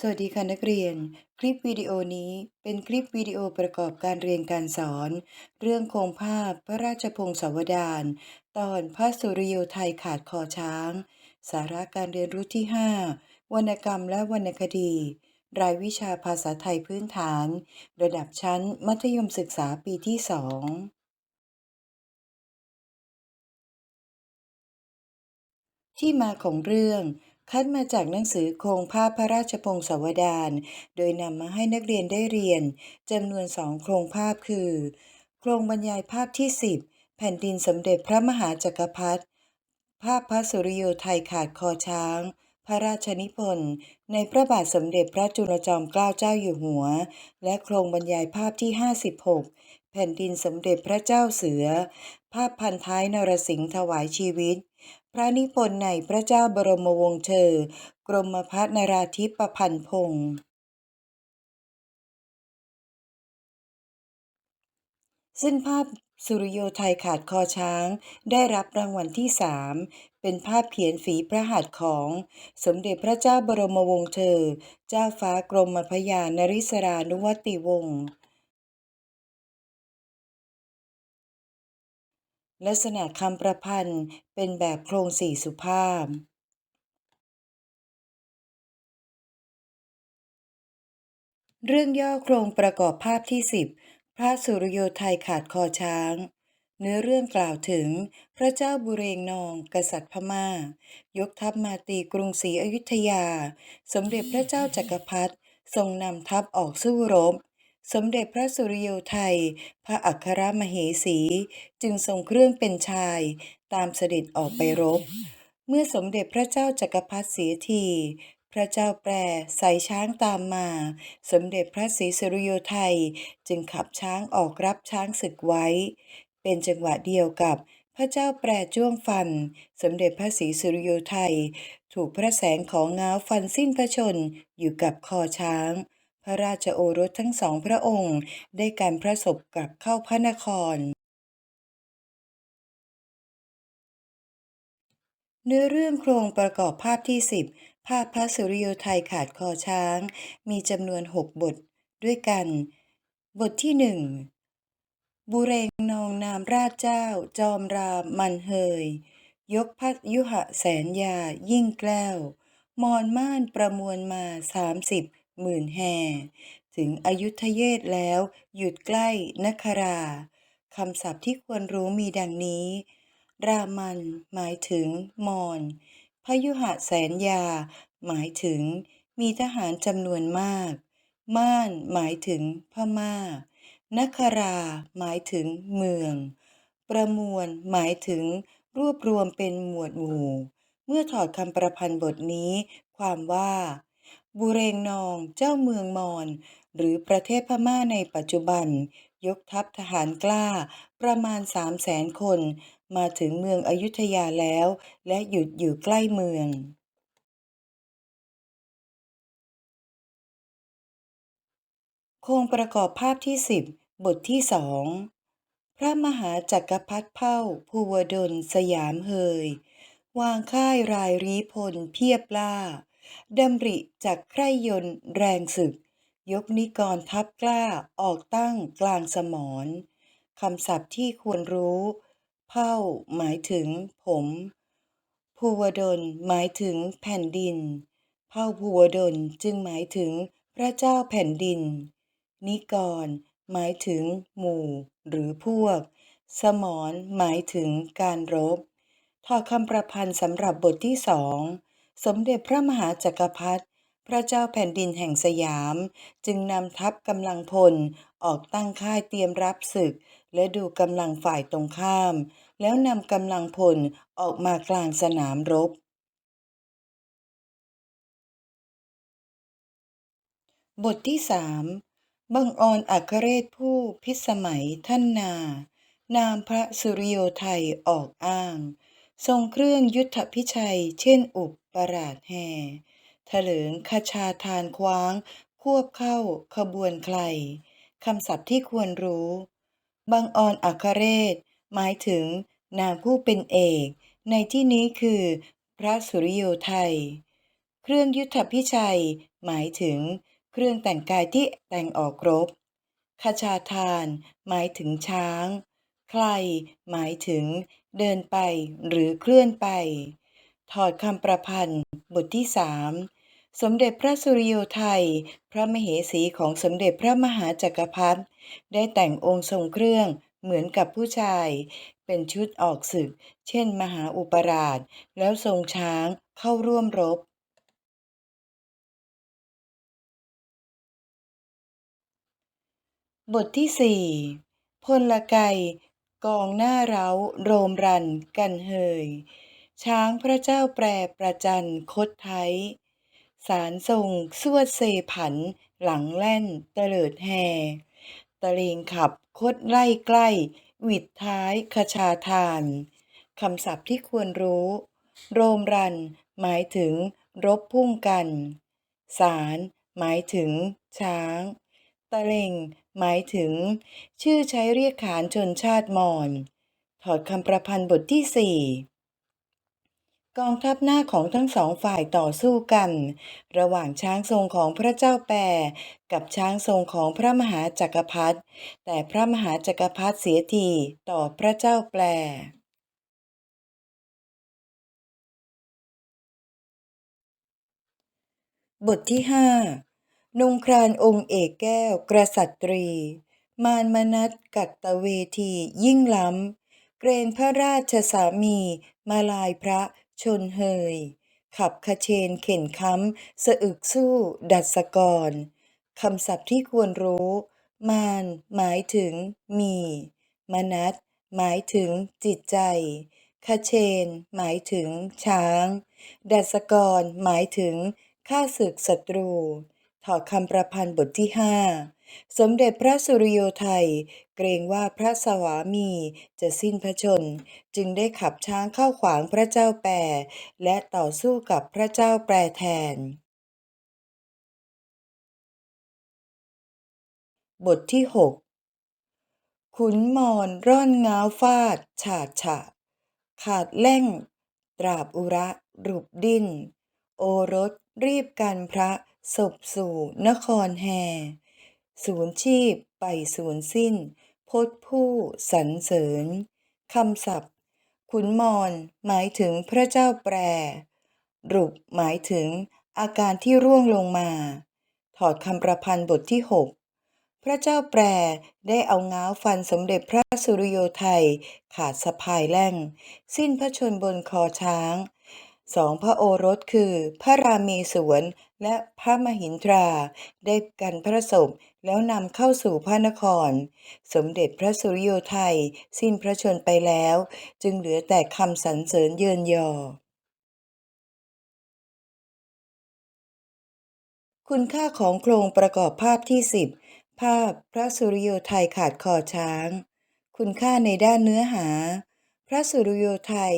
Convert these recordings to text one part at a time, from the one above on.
สวัสดีค่ะนักเรียน คลิปวิดีโอนี้เป็นคลิปวิดีโอประกอบการเรียนการสอน เรื่องโครงภาพพระราชพงศาวดาร ตอนพระสุริโยไทยขาดคอช้าง สาระการเรียนรู้ที่ 5 วรรณกรรมและวรรณคดี รายวิชาภาษาไทยพื้นฐาน ระดับชั้นมัธยมศึกษาปีที่2ที่มาของเรื่อง คัดมาจากหนังสือโครงภาพพระราชพงศาวดาร โดยนำมาให้นักเรียนได้เรียนจำนวนสองโครงภาพคือ โครงบรรยายภาพที่ 10 แผ่นดินสมเด็จพระมหาจักรพรรดิ ภาพพระสุริโยไทยขาดคอช้าง พระราชนิพนธ์ ในพระบาทสมเด็จพระจุลจอมเกล้าเจ้าอยู่หัว และโครงบรรยายภาพที่ 56 แผ่นดินสมเด็จพระเจ้าเสือ ภาพพันท้ายนรสิงห์ถวายชีวิต พระนิพนธ์ในพระเจ้าบรมวงศ์เธอ กรมพระนราธิปพันธ์พงศ์ซึ่งภาพสุริโยไทยขาดคอช้าง ได้รับรางวัลที่3เป็นภาพเขียนฝีพระหัตถ์ของ สมเด็จพระเจ้าบรมวงศ์เธอ เจ้าฟ้ากรมพระยานริศรานุวัติวงศ์ ลักษณะคำประพันธ์เป็นแบบโครงสี่สุภาพเรื่องย่อโครงประกอบภาพที่ 10 พระสุริโยไทยขาดคอช้าง เนื้อเรื่องกล่าวถึงพระเจ้าบุเรงนอง กษัตริย์พม่า ยกทัพมาตีกรุงศรีอยุธยา สมเด็จพระเจ้าจักรพรรดิทรงนำทัพออกสู้รบ สมเด็จพระสุริโยไทย พระอัครมเหสี จึงทรงเครื่องเป็นชาย ตามเสด็จออกไปรบ เมื่อสมเด็จพระเจ้าจักรพรรดิเสียที พระเจ้าแปรใส่ช้างตามมา สมเด็จพระศรีสุริโยไทย จึงขับช้างออกรับช้างศึกไว้ เป็นจังหวะเดียวกับพระเจ้าแปรจ้วงฟัน สมเด็จพระศรีสุริโยไทย ถูกพระแสงของเงาฟันสิ้นพระชนอยู่กับคอช้าง พระราชโอรสทั้งสองพระองค์ ได้การพระศพกลับเข้าพระนคร เนื้อเรื่องโครงประกอบภาพที่ 10 ภาพพระสุริโยไทยขาดคอช้าง มีจำนวน 6 บทด้วยกัน บทที่ 1 บุเรงนองนามราชเจ้า จอมรามมันเฮย ยกพัดยุหะแสนยายิ่งแกล้ว มอนม่านประมวลมาสามสิบ หมื่นแห่ ถึงอยุธเยศแล้ว หยุดใกล้นคราคำศัพท์ที่ควรรู้มีดังนี้ รามัน หมายถึง มอนพยุหะแสนยา หมายถึง มีทหารจำนวนมาก ม่าน หมายถึงพม่านครา หมายถึงเมือง ประมวล หมายถึง รวบรวมเป็นหมวดหมู่ เมื่อถอดคำประพันธ์บทนี้ ความว่า บุเรงนองเจ้าเมืองมอญหรือประเทศพม่าในปัจจุบัน ยกทัพทหารกล้าประมาณสามแสนคน มาถึงเมืองอยุธยาแล้ว และหยุดอยู่ใกล้เมืองโครงประกอบภาพที่ 10 บทที่สองพระมหาจักรพรรดิเผ่าภูวดลสยามเฮย วางค่ายรายรีพลเพียบล่า ดำริจากใคร่ยนต์แรงศึก ยกนิกรทัพกล้าออกตั้งกลางสมรคำศัพท์ที่ควรรู้ เผ่าหมายถึงผม ภูวดลหมายถึงแผ่นดิน เผ่าภูวดลจึงหมายถึงพระเจ้าแผ่นดิน นิกร หมายถึงหมู่ หรือพวก สมรหมายถึงการรบถอดคำประพันธ์สำหรับบทที่สอง สมเด็จพระมหาจักรพรรดิพระเจ้าแผ่นดินแห่งสยาม จึงนำทัพกำลังพลออกตั้งค่ายเตรียมรับศึก และดูกำลังฝ่ายตรงข้าม แล้วนำกำลังพลออกมากลางสนามรบ บทที่สามบังออนอัครเรศผู้พิสมัยท่านนา นามพระสุริโยไทยออกอ้าง ทรงเครื่องยุทธพิชัย เช่นอุป ประหลาชแห่ถลิงคชาทานคว้าง ควบเข้า ขบวนใครคำศัพท์ที่ควรรู้บังออนอัคเรศ หมายถึง นางผู้เป็นเอก ในที่นี้คือ พระสุริโยไทย เครื่องยุทธพิชัย หมายถึง เครื่องแต่งกายที่แต่งออกรบคชาทาน หมายถึงช้าง ใคร หมายถึง เดินไป หรือเคลื่อนไป ถอดคำประพันธ์ บทที่สามสมเด็จพระสุริโยไทย พระมเหสีของสมเด็จพระมหาจักรพรรดิได้แต่งองค์ทรงเครื่องเหมือนกับผู้ชาย เป็นชุดออกศึก เช่นมหาอุปราช แล้วทรงช้างเข้าร่วมรบ บทที่สี่พลไกกองหน้าเร้า โรมรัน กันเฮย ช้างพระเจ้าแปรประจันคดไทย สารทรงสวดเซผัน หลังแล่นเตลิดแห่ตะเลงขับคดไล่ใกล้ หวิดท้ายคชาทาน คำศัพท์ที่ควรรู้ โรมรัน หมายถึง รบพุ่งกัน สารหมายถึง ช้าง ตะเลงหมายถึง ชื่อใช้เรียกขานชนชาติมอญถอดคำประพันธ์บทที่สี่ กองทัพหน้าของทั้งสองฝ่ายต่อสู้กัน ระหว่างช้างทรงของพระเจ้าแปรกับช้างทรงของพระมหาจักรพรรดิแต่พระมหาจักรพรรดิเสียทีต่อพระเจ้าแปรบทที่ห้านงครานองค์เอกแก้วกษัตรี มารมนัตกัตตเวทียิ่งล้ำ เกรนพระราชสามี มาลายพระ ชนเฮย ขับขเชนเข็นค้ำสะอึกสู้ ดัดสกรคำศัพท์ที่ควรรู้ มารหมายถึง มี มนัตหมายถึง จิตใจขเชน หมายถึง ช้าง ดัสกร หมายถึง ข้าศึกศัตรู ถอดคำประพันธ์บทที่ห้า สมเด็จพระสุริโยไทย เกรงว่าพระสวามีจะสิ้นพระชน จึงได้ขับช้างเข้าขวางพระเจ้าแปรและต่อสู้กับพระเจ้าแปรแทน บทที่หกขุนมอนร่อนง้าวฟาด ฉาดฉะ ขาดแล่ง ตราบอุระรุบดิ้น โอรสรีบกันพระศพสู่นครแห่ ศูนย์ชีพ ไปศูนย์สิ้น พดผู้สรรเสริญคำศัพท์ ขุนมอนหมายถึงพระเจ้าแปร รุปหมายถึงอาการที่ร่วงลงมา ถอดคำประพันธ์บทที่หกพระเจ้าแปรได้เอาง้าวฟันสมเด็จพระสุริโยไทย ขาดสะพายแล่ง สิ้นพระชนบนคอช้าง สองพระโอรสคือ พระรามีสวนและพระมหินทรา ได้กันพระศพแล้วนำเข้าสู่พระนคร สมเด็จพระสุริโยไทยสิ้นพระชนไปแล้ว จึงเหลือแต่คำสรรเสริญเยินยอ คุณค่าของโครงประกอบภาพที่สิบภาพพระสุริโยไทยขาดคอช้าง คุณค่าในด้านเนื้อหา พระสุริโยไทย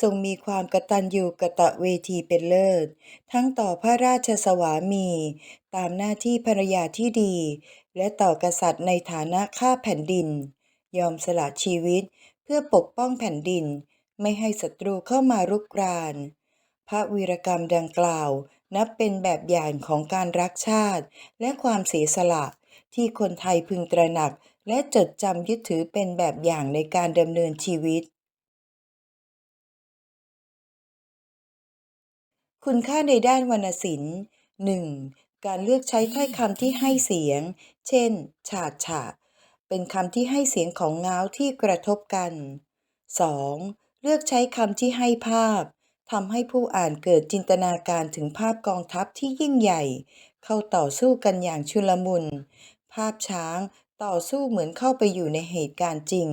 ทรงมีความกตัญญูกะตะเวทีเป็นเลิศ ทั้งต่อพระราชสวามี ตามหน้าที่ภรรยาที่ดี และต่อกษัตริย์ในฐานะข้าแผ่นดิน ยอมสละชีวิตเพื่อปกป้องแผ่นดิน ไม่ให้ศัตรูเข้ามารุกราน พระวีรกรรมดังกล่าว นับเป็นแบบอย่างของการรักชาติ และความเสียสละที่คนไทยพึงตระหนักและจดจำยึดถือเป็นแบบอย่างในการดำเนินชีวิต คุณค่าในด้านวรรณศิลป์ 1. การเลือกใช้ถ้อยคำที่ให้เสียง เช่น ฉาดฉะ เป็นคำที่ให้เสียงของง้าวที่กระทบกัน 2. เลือกใช้คำที่ให้ภาพทำให้ผู้อ่านเกิดจินตนาการถึงภาพกองทัพที่ยิ่งใหญ่ เข้าต่อสู้กันอย่างชุลมุน ภาพช้างต่อสู้เหมือนเข้าไปอยู่ในเหตุการณ์จริง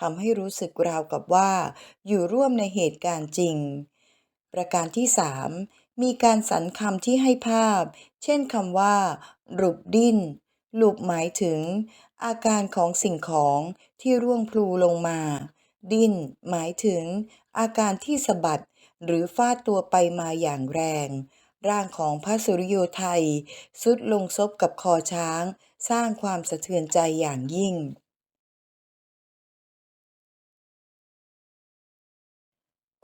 ทำให้รู้สึกราวกับว่า อยู่ร่วมในเหตุการณ์จริง ประการที่ 3 มีการสรรคำที่ให้ภาพ เช่นคำว่ารุบดิ้นหลุบหมายถึง อาการของสิ่งของที่ร่วงพลูลงมา ดิ้นหมายถึง อาการที่สะบัดหรือฟาดตัวไปมาอย่างแรง ร่างของพระสุริโยไทยสุดลงซบกับคอช้าง สร้างความสะเทือนใจอย่างยิ่ง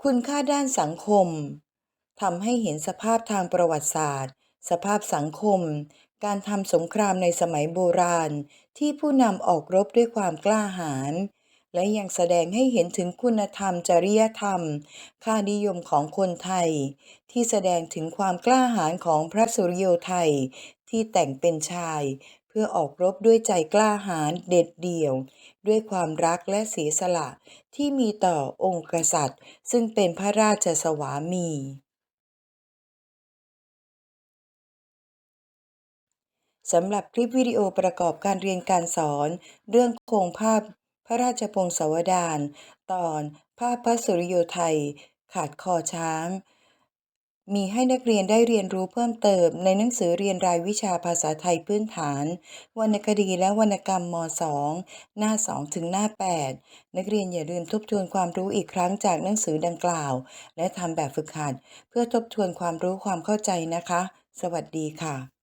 คุณค่าด้านสังคมทำให้เห็นสภาพทางประวัติศาสตร์ สภาพสังคม การทำสงครามในสมัยโบราณ ที่ผู้นำออกรบด้วยความกล้าหาญและยังแสดงให้เห็นถึงคุณธรรมจริยธรรม ค่านิยมของคนไทย ที่แสดงถึงความกล้าหาญของพระสุริโยไทย ที่แต่งเป็นชาย พื่อออกรบด้วยใจกล้าหาญเด็ดเดี่ยว ด้วยความรักและเสียสละที่มีต่อองค์กษัตริย์ ซึ่งเป็นพระราชสวามี สำหรับคลิปวิดีโอประกอบการเรียนการสอน เรื่องโครงภาพพระราชพงศาวดารตอนภาพพระสุริโยไทย ขาดคอช้าง มีให้นักเรียนได้เรียนรู้เพิ่มเติมในหนังสือเรียนรายวิชาภาษาไทยพื้นฐาน วรรณคดีและวรรณกรรมม .2 หน้า 2 ถึงหน้า 8 นักเรียนอย่าลืมทบทวนความรู้อีกครั้งจากหนังสือดังกล่าว และทำแบบฝึกหัด เพื่อทบทวนความรู้ความเข้าใจนะคะ สวัสดีค่ะ